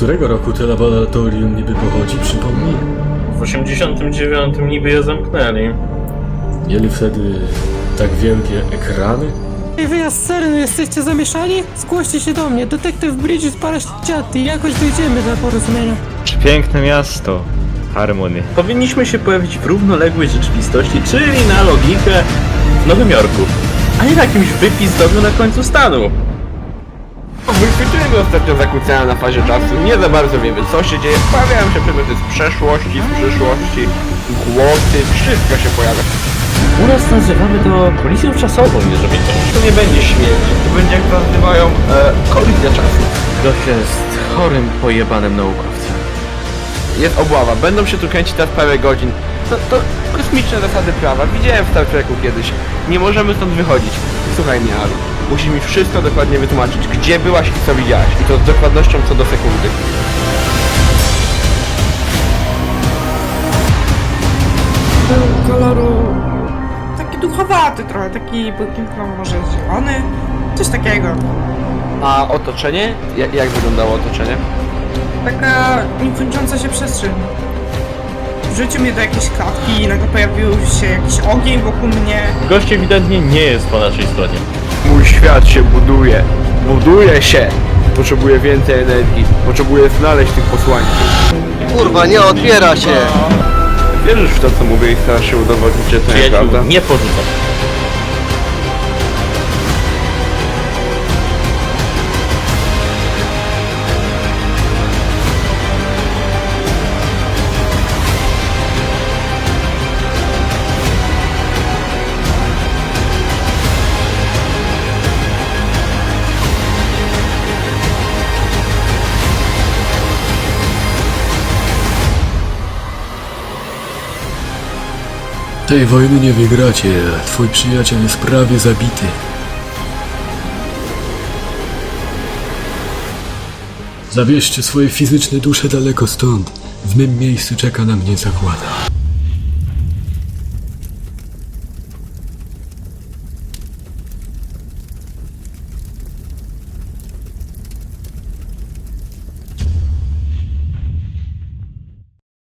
którego roku to laboratorium niby pochodzi, przypomnij? W 89 niby je zamknęli. Mieli wtedy tak wielkie ekrany? Ej, wy z Serenu jesteście zamieszani? Zgłoście się do mnie, detektyw Bridges Paraściaty i jakoś dojdziemy do porozumienia. Piękne miasto. Harmony. Powinniśmy się pojawić w równoległej rzeczywistości, czyli na logikę w Nowym Jorku, a nie na jakimś wypizdowym na końcu stanu. Wychwytujemy ostatnio zakłócenia na fazie czasu, nie za bardzo wiemy co się dzieje, pojawiają się przedmioty z przeszłości, z przyszłości, głosy, wszystko się pojawia. U nas nazywamy to kolizją czasową, jeżeli to. To nie będzie śmierć, to będzie jak nazywają e, kolizja czasu. Gość jest chorym, pojebanym naukowcem. Jest obława, będą się tu kręcić teraz parę godzin. To, to kosmiczne zasady prawa, widziałem w Star Treku kiedyś. Nie możemy stąd wychodzić. Słuchaj mnie, Alu. Musisz mi wszystko dokładnie wytłumaczyć, gdzie byłaś i co widziałaś. I to z dokładnością co do sekundy. koloru taki duchowaty trochę, taki błękitno może zielony, coś takiego. A otoczenie? Jak, jak wyglądało otoczenie? Taka niekończąca się przestrzeń. Wrzucił mnie do jakiejś klatki i nagle pojawił się jakiś ogień wokół mnie. Gość ewidentnie nie jest po naszej stronie. Mój świat się buduje. Buduje się. Potrzebuję więcej energii. Potrzebuję znaleźć tych posłańców. Kurwa, nie otwiera się! Wierzysz w to, co mówię i starasz się udowodnić, że to Przyjaciół nieprawda? nie porzucam. Tej wojny nie wygracie, twój przyjaciel jest prawie zabity. Zabierzcie swoje fizyczne dusze daleko stąd. W mym miejscu czeka na mnie zagłada.